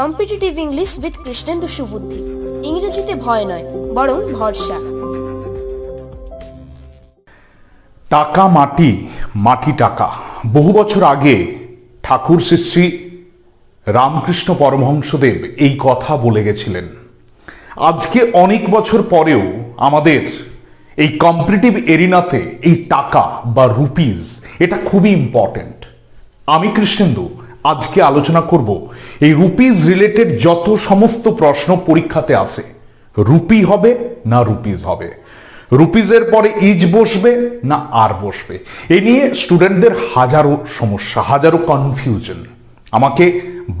Competitive English with Krishnendu Subuddhi. ইংরেজিতে ভয় নয়, বরং ভরসা। টাকা মাটি মাটি টাকা। বহু বছর আগে ঠাকুর শ্রী শ্রী রামকৃষ্ণ পরমহংসদেব এই কথা বলে গেছিলেন। আজকে অনেক বছর পরেও আমাদের এই কম্পিটিটিভ এরিনাতে এই টাকা বা রুপিজ এটা খুবই ইম্পর্টেন্ট আমি কৃষ্ণেন্দু, আজকে আলোচনা করব এই রুপিজ রিলেটেড যত সমস্ত প্রশ্ন পরীক্ষাতে আসে রুপি হবে না রুপিজ হবে? রুপিজের পরে ইজ বসবে না আর বসবে? এ নিয়ে স্টুডেন্টদের হাজারো সমস্যা, হাজারো কনফিউশন আমাকে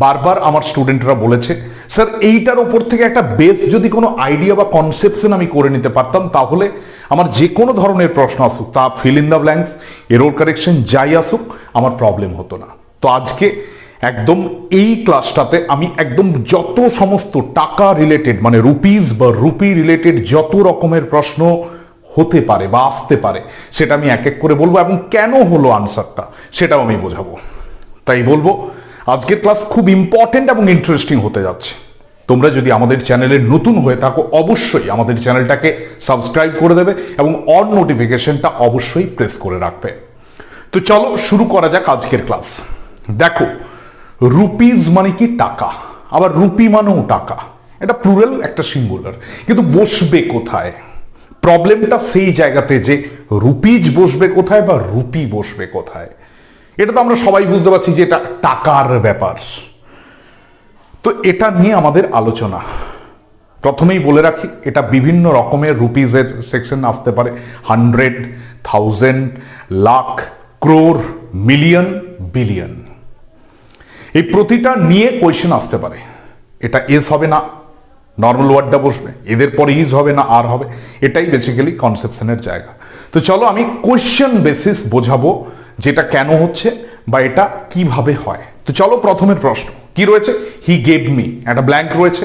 বারবার আমার স্টুডেন্টরা বলেছে, স্যার, এইটার ওপর থেকে একটা বেস যদি কোনো আইডিয়া বা কনসেপশন আমি করে নিতে পারতাম, তাহলে আমার যে কোনো ধরনের প্রশ্ন আসুক, তা fill in the blanks error correction যাই আসুক, আমার প্রবলেম হতো না। তো আজকে একদম এই ক্লাসটাতে আমি একদম যত সমস্ত টাকা রিলেটেড মানে রুপিজ বা রুপি রিলেটেড যত রকমের প্রশ্ন হতে পারে বা আসতে পারে, সেটা আমি এক এক করে বলব এবং কেন হলো আনসারটা সেটাও আমি বোঝাবো। তাই বলব, আজকের ক্লাস খুব ইম্পর্টেন্ট এবং ইন্টারেস্টিং হতে যাচ্ছে। তোমরা যদি আমাদের চ্যানেলে নতুন হয়ে থাকো, অবশ্যই আমাদের চ্যানেলটাকে সাবস্ক্রাইব করে দেবে এবং অন নোটিফিকেশনটা অবশ্যই প্রেস করে রাখবে। তো চলো শুরু করা যাক আজকের ক্লাস দেখো রুপিজ মানে কি টাকা? আবার রুপি মানেও টাকা। এটা প্লুরাল একটা সিঙ্গুলার কিন্তু বসবে কোথায়? প্রবলেমটা সেই জায়গাতে যে রুপিজ বসবে কোথায় বা রুপি বসবে কোথায়। এটা তো আমরা সবাই বুঝতে পারছি যে এটা টাকার ব্যাপার। তো এটা নিয়ে আমাদের আলোচনা। প্রথমেই বলে রাখি, এটা বিভিন্ন রকমের রুপিজের সেকশন আসতে পারে। Hundred thousand lakh crore million billion এই প্রতিটা নিয়ে কোয়েশ্চেন আসতে পারে। এটা এস হবে না নর্মাল ওয়ার্ডটা বসবে, এদের পরে ইজ হবে না, আর হবে, এটাই বেসিক্যালি কনসেপশনের জায়গা। তো চলো আমি কোয়েশ্চেন বেসিস বোঝাবো যেটা কেন হচ্ছে বা এটা কীভাবে হয়। তো চলো প্রথমের প্রশ্ন, কি রয়েছে? হি গেভ মি একটা ব্ল্যাঙ্ক রয়েছে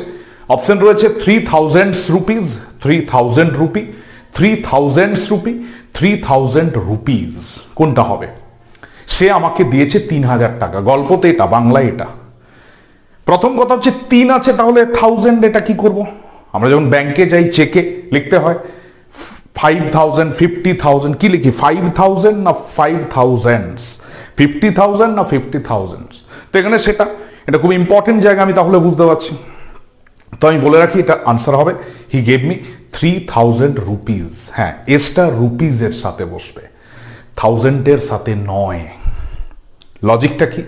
অপশন রয়েছে three thousands rupees three thousand rupee three thousands rupee three thousand rupees কোনটা হবে? সে আমাকে দিয়েছে তিন হাজার টাকা। গল্পতে এটা, বাংলায় এটা। প্রথম কথা হচ্ছে, তিন আছে, তাহলে থাউজেন্ড এটা কি করব? আমরা যখন ব্যাংকে যাই চেকে লিখতে হয় ফাইভ থাউজেন্ড ফিফটি থাউজেন্ড কি লিখি? ফাইভ থাউজেন্ড না ফাইভ থাউজেন্ডস ফিফটি থাউজেন্ড না ফিফটি থাউজেন্ডস তো এখানে সেটা, এটা খুব ইম্পর্টেন্ট জায়গা, আমি তাহলে বুঝতে পারছি। তো আমি বলে রাখি, এটা আনসার হবে। He gave me three thousand rupees হ্যাঁ এসটা রুপিজের সাথে বসবে। থাউজেন্ডের সাথে নয়। লজিকটা কি?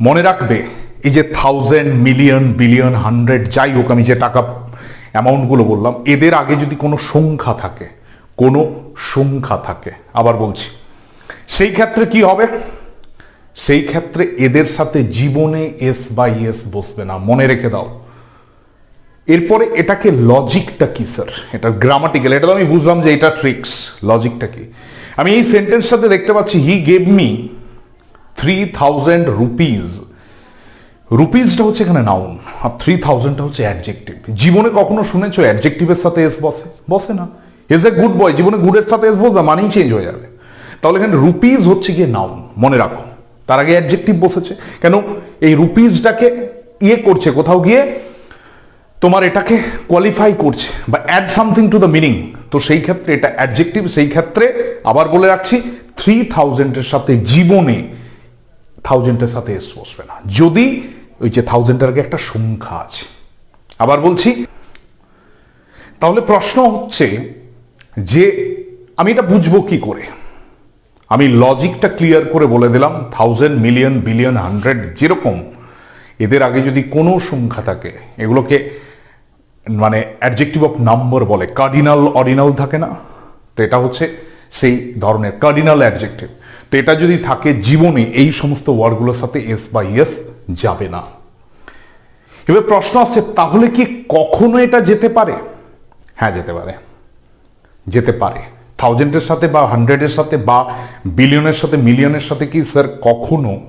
মনে রাখবে, এই যে থাউজেন্ড মিলিয়ন বিলিয়ন হান্ড্রেড যাই হোক, আমি যে টাকা অ্যামাউন্টগুলো বললাম, এদের আগে যদি কোনো সংখ্যা থাকে, কোনো সংখ্যা থাকে, আবার বলছি, সেই ক্ষেত্রে কি হবে? সেই ক্ষেত্রে এদের সাথে জীবনে এস বাই এস বসবে না, মনে রেখে দাও। এরপরে এটাকে লজিকটা কি স্যার এটা গ্রামাটিক্যাল এটা তো আমি বুঝলাম যে এটা ট্রিক্স লজিকটা কি? আমি এই সেন্টেন্সটাতে দেখতে পাচ্ছি he gave me three thousand rupees রুপিজটা হচ্ছে এখানে নাউন আর থ্রি থাউজেন্ডটা হচ্ছে অ্যাডজেক্টিভ জীবনে কখনো শুনেছো অ্যাডজেক্টিভের সাথে এস বসে? বসে না। এস এ গুড বয় জীবনে গুডের সাথে এস বসবে, মানেই চেঞ্জ হয়ে যাবে। তাহলে এখানে রুপিজ হচ্ছে গিয়ে নাউন মনে রাখো। তার আগে অ্যাডজেক্টিভ বসেছে। কেন? এই রুপিজটাকে ইয়ে করছে, কোথাও গিয়ে তোমার এটাকে কোয়ালিফাই করছে, বা add something to the meaning তো সেই ক্ষেত্রে, এটা অ্যাডজেক্টিভ সেই ক্ষেত্রে আবার বলে রাখছি থ্রি থাউজেন্ডের সাথে জীবনে থাউজেন্ডের সাথে এস বসবে না। যদি ওই যে থাউজেন্ডের আগে একটা সংখ্যা আছে। আবার বলছি, তাহলে প্রশ্ন হচ্ছে যে আমি এটা বুঝব কি করে? আমি লজিকটা ক্লিয়ার করে বলে দিলাম থাউজেন্ড মিলিয়ন বিলিয়ন হান্ড্রেড যেরকম, এদের আগে যদি কোনো সংখ্যা থাকে, এগুলোকে মানে অ্যাডজেক্টিভ অফ নাম্বার বলে। কার্ডিনাল অর্ডিনাল থাকে না? তো এটা হচ্ছে সেই ধরনের কার্ডিনাল অ্যাডজেক্টিভ তো এটা যদি থাকে জীবনে, এই সমস্ত ওয়ার্ডগুলোর সাথে এস বা ইয়েস যাবে না। এবার প্রশ্ন আসছে, তাহলে কি কখনো এটা যেতে পারে? হ্যাঁ যেতে পারে। যেতে পারে। থাউজেন্ডের সাথে বা হান্ড্রেডের সাথে বা বিলিয়নের সাথে মিলিয়নের সাথে কি স্যার কখনো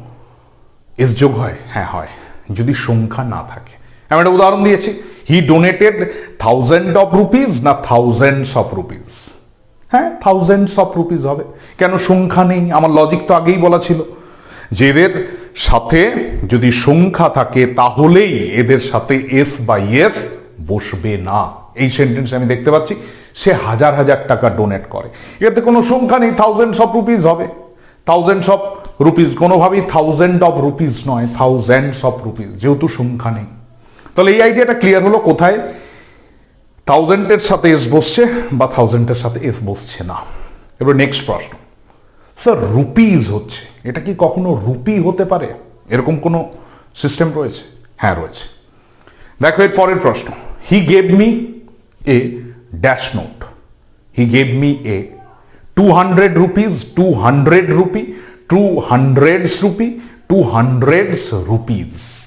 এস যোগ হয়? হ্যাঁ হয়। যদি সংখ্যা না থাকে। আমি একটা উদাহরণ দিয়েছি। He donated thousand of rupees না থাউজেন্ডস অফ রুপিজ হ্যাঁ থাউজেন্ডস অফ রুপিজ হবে। কেন সংখ্যা নেই? আমার লজিক তো আগেই বলা ছিল। যে এদের সাথে যদি সংখ্যা থাকে, তাহলেই এদের সাথে এস বা এস বসবে না। এই সেন্টেন্স আমি দেখতে পাচ্ছি। সে হাজার হাজার টাকা ডোনেট করে। এতে কোনো সংখ্যা নেই। থাউজেন্ডস অফ রুপিস হবে। থাউজেন্ডস অফ রুপিস কোনোভাবেই থাউজেন্ড অফ রুপিস নয়। থাউজেন্ডস অফ রুপিস যেহেতু সংখ্যা নেই। তাহলে এই আইডিয়াটা ক্লিয়ার হলো কোথায়? থাউজেন্ডের সাথে এস বসছে বা থাউজেন্ডের সাথে এস বসছে না। এবার নেক্সট প্রশ্ন। স্যার রুপিজ হচ্ছে। এটা কি কখনো রুপি হতে পারে? এরকম কোনো সিস্টেম রয়েছে? হ্যাঁ রয়েছে। দেখো, এর পরের প্রশ্ন। He gave me a dash note he gave me a two hundred rupees two hundred rupee two hundreds rupee two hundreds rupees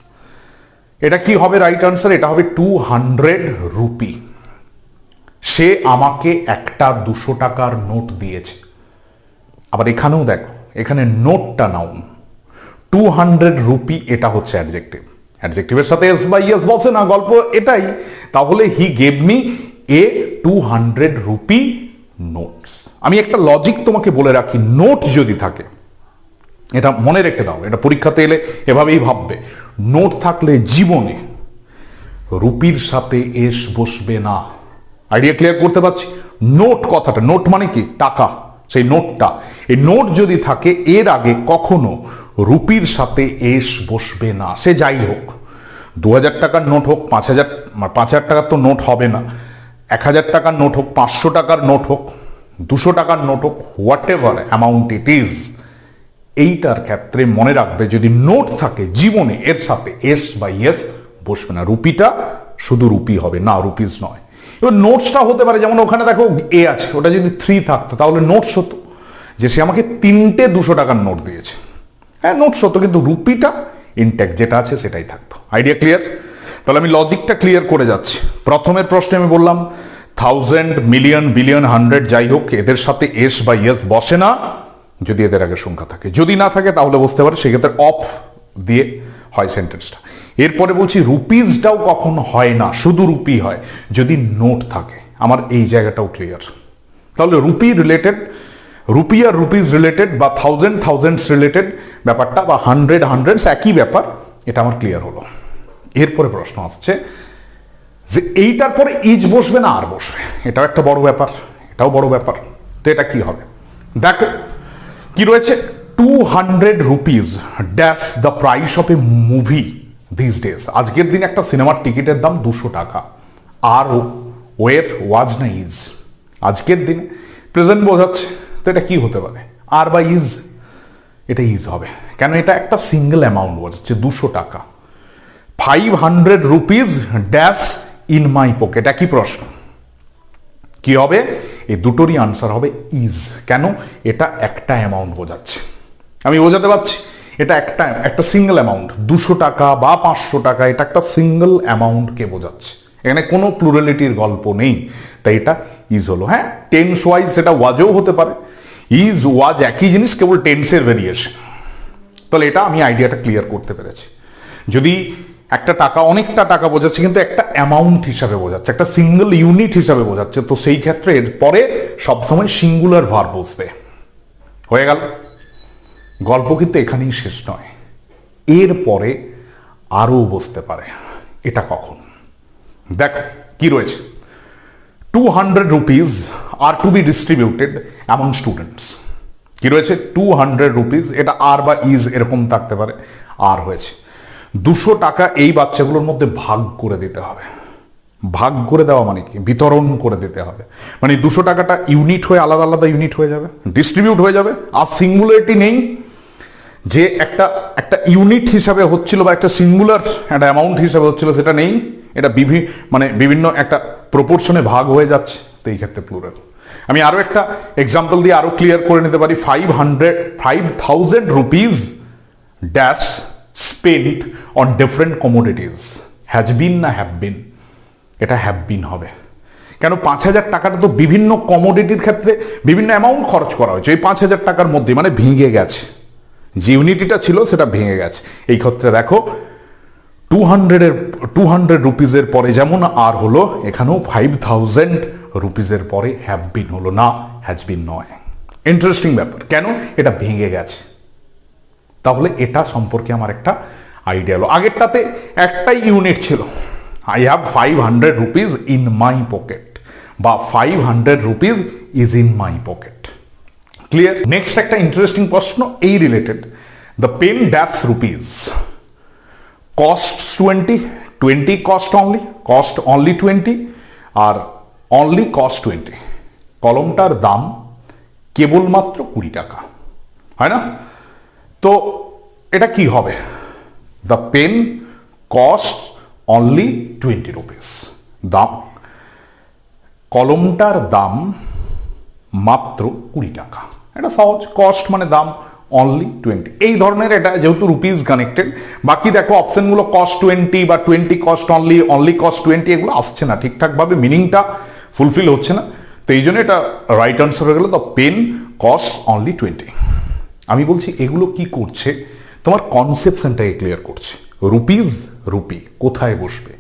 এটা কি হবে রাইট আনসার এটা হবে টু হান্ড্রেড রুপি সে আমাকে একটা দুশো টাকার নোট দিয়েছে। আবার এখানেও দেখো, এখানে নোটটা নাউন টু হান্ড্রেড রুপি এটা হচ্ছে অ্যাডজেক্টিভ অ্যাডজেক্টিভের সাথে এস বাই এস বসে না, গল্প এটাই। তাহলে he gave me a two hundred rupee notes আমি একটা লজিক তোমাকে বলে রাখি নোট যদি থাকে, এটা মনে রেখে দাও। এটা পরীক্ষাতে এলে এভাবেই ভাববে। নোট থাকলে জীবনে রুপির সাথে এস বসবে না। আইডিয়া ক্লিয়ার করতে পারছি? নোট কথাটা নোট মানে কি? টাকা। সেই নোটটা এই নোট যদি থাকে, এর আগে কখনো রুপির সাথে এস বসবে না। সে যাই হোক দু হাজার টাকার নোট হোক পাঁচ হাজার পাঁচ হাজার টাকার তো নোট হবে না। এক হাজার টাকার নোট হোক, পাঁচশো টাকার নোট হোক, দুশো টাকার নোট হোক whatever amount it is এইটার ক্ষেত্রে মনে রাখবে, যদি নোট থাকে জীবনে, এর সাথে এস বা এস বসবে না। রুপিটা শুধু রুপি হবে, না, রুপিস নয়। এবার নোটসটা হতে পারে, যেমন ওখানে দেখো এ আছে, ওটা যদি থ্রি থাকতো, তাহলে নোটস হতো যে সে আমাকে তিনটে দুশো টাকার নোট দিয়েছে। হ্যাঁ নোটস হতো, কিন্তু রুপিটা ইনট্যাক্ট যেটা আছে সেটাই থাকতো। আইডিয়া ক্লিয়ার তাহলে আমি লজিকটা ক্লিয়ার করে যাচ্ছি। প্রথমের প্রশ্নে আমি বললাম থাউজেন্ড মিলিয়ন বিলিয়ন হান্ড্রেড যাই হোক, এদের সাথে এস বা ইয়েস বসে না। যদি এদের আগে সংখ্যা থাকে। যদি না থাকে, তাহলে বুঝতে পারে সেক্ষেত্রে অফ দিয়ে হয় সেন্টেন্সটা। এরপরে বলছি রুপিজটাও কখন হয় না, শুধু রুপি হয়। যদি নোট থাকে, আমার এই জায়গাটাও ক্লিয়ার তাহলে রুপি রিলেটেড রুপি আর রুপিজ রিলেটেড বা থাউজেন্ড থাউজেন্ডস রিলেটেড ব্যাপারটা বা হান্ড্রেড হান্ড্রেডস একই ব্যাপার, এটা আমার ক্লিয়ার হলো। এরপরে প্রশ্ন আসছে যে এইটার পরে ইজ বসবে না, আর বসবে। এটাও একটা বড় ব্যাপার, এটাও বড় ব্যাপার। তো এটা কি হবে? দেখো কি রয়েছে? Two hundred rupees dash the price of a movie these days আজকের দিন একটা সিনেমার টিকিটের দাম দুশো টাকা। আর ওয়ের ওয়াজ না ইজ আজকের দিনে প্রেজেন্ট বোঝাচ্ছে, তো এটা কি হতে পারে? আর বা ইজ এটা ইজ হবে। কেন এটা একটা সিঙ্গেল অ্যামাউন্ট বোঝাচ্ছে দুশো টাকা। Five hundred rupees dash in my pocket একই প্রশ্ন? কি হবে? এই দুটোরই আনসার হবে ইজ কেন? এটা একটা অ্যামাউন্ট বোঝাচ্ছে। আমি বোঝাতে পারছি। এটা একটা একটা সিঙ্গেল অ্যামাউন্ট দুশো টাকা বা পাঁচশো টাকা, এটা একটা সিঙ্গেল অ্যামাউন্টকে বোঝাচ্ছে। এখানে কোনো প্লুরালিটির গল্প নেই। তাই এটা ইজ হলো। হ্যাঁ টেন্স ওয়াইজ সেটা ওয়াজও হতে পারে। ইজ ওয়াজ একই জিনিস, কেবল টেন্সের ভেরিয়েশন তাহলে এটা আমি আইডিয়াটা ক্লিয়ার করতে পেরেছি। যদি একটা টাকা, অনেকটা টাকা বোঝাচ্ছে, কিন্তু একটা অ্যামাউন্ট হিসাবে বোঝাচ্ছে, একটা সিঙ্গেল ইউনিট হিসাবে বোঝাচ্ছে, তো সেই ক্ষেত্রে এর পরে সবসময় সিঙ্গুলার ভার বসবে হয়ে গেল। গল্প কিন্তু এখানেই শেষ নয়। এর পরে আরও বসতে পারে, এটা কখন? দেখ, কি রয়েছে? Two hundred rupees are to be distributed among students কি রয়েছে? টু হান্ড্রেড রুপিজ এটা আর বা ইজ এরকম থাকতে পারে আর হয়েছে। দুশো টাকা এই বাচ্চাগুলোর মধ্যে ভাগ করে দিতে হবে। ভাগ করে দেওয়া মানে কি? বিতরণ করে দিতে হবে। মানে দুশো টাকাটা ইউনিট হয়ে আলাদা আলাদা ইউনিট হয়ে যাবে, ডিস্ট্রিবিউট হয়ে যাবে। আর সিঙ্গুলারিটি নেই। যে একটা একটা ইউনিট হিসাবে হচ্ছিল বা একটা সিঙ্গুলার একটা অ্যামাউন্ট হিসাবে হচ্ছিল, সেটা নেই। এটা বিভি মানে বিভিন্ন একটা প্রপোর্শনে ভাগ হয়ে যাচ্ছে, তো এই ক্ষেত্রে প্লুরাল আমি আরও একটা এক্সাম্পল দিয়ে আরও ক্লিয়ার করে নিতে পারি। Five hundred five thousand rupees dash spent on different commodities has been না হ্যাভ বিন এটা হ্যাভ বিন হবে। কেন পাঁচ হাজার টাকাটা তো বিভিন্ন কমোডিটির ক্ষেত্রে বিভিন্ন অ্যামাউন্ট খরচ করা হয়েছে। এই পাঁচ হাজার টাকার মধ্যে মানে ভেঙে গেছে। যে ইউনিটিটা ছিল সেটা ভেঙে গেছে। এই ক্ষেত্রে দেখো টু হান্ড্রেডের টু হান্ড্রেড রুপিজের পরে যেমন আর হলো, এখানেও ফাইভ থাউজেন্ড রুপিজের পরে হ্যাভ বিন হলো। না হ্যাজ বিন নয়। ইন্টারেস্টিং ব্যাপার। কেন? এটা ভেঙে গেছে। তাহলে এটা সম্পর্কে আমার একটা আইডিয়া হলো আগেরটাতে একটাই ইউনিট ছিল। I have five hundred rupees in my pocket বা five hundred rupees is in my pocket clear next একটা ইন্টারেস্টিং প্রশ্ন, এই related the pen dash rupees cost twenty twenty cost only cost only twenty R only cost twenty কলমটার দাম কেবলমাত্র কুড়ি টাকা। হয় না? তো এটা কি হবে? The pen cost only twenty rupees দাম কলমটার দাম মাত্র কুড়ি টাকা। এটা সহজ। কস্ট মানে দাম অনলি টোয়েন্টি এই ধরনের এটা যেহেতু রুপিস কানেক্টেড বাকি দেখো অপশনগুলো কস্ট টোয়েন্টি বা twenty cost only only cost twenty এগুলো আসছে না। ঠিকঠাকভাবে মিনিংটা ফুলফিল হচ্ছে না। তো এই জন্য এটা রাইট আনসার হয়ে গেল। The pen cost only twenty আমি বলছি, এগুলো কি করছে? তোমার কনসেপশনটাকে ক্লিয়ার করছে। রুপিজ রুপি কোথায় বসবে?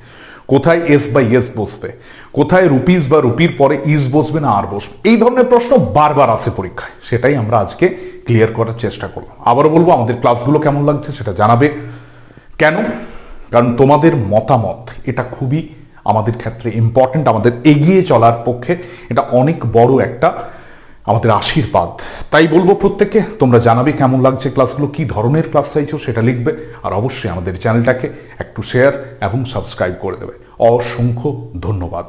কোথায় এস বা ইয়েস বসবে? কোথায় রুপিস বা রুপির পরে ইস বসবে না আর বসবে? এই ধরনের প্রশ্ন বারবার আসে পরীক্ষায়। সেটাই আমরা আজকে ক্লিয়ার করার চেষ্টা করলাম আবারও বলব, আমাদের ক্লাসগুলো কেমন লাগছে সেটা জানাবে। কেন? কারণ তোমাদের মতামত, এটা খুবই আমাদের ক্ষেত্রে ইম্পর্টেন্ট আমাদের এগিয়ে চলার পক্ষে এটা অনেক বড় একটা আমাদের আশীর্বাদ। তাই বলব প্রত্যেককে, তোমরা জানাবে কেমন লাগছে ক্লাসগুলো, কি ধরনের ক্লাস চাইছো সেটা লিখবে, আর অবশ্যই আমাদের চ্যানেলটাকে একটু শেয়ার এবং সাবস্ক্রাইব করে দেবে। অসংখ্য ধন্যবাদ।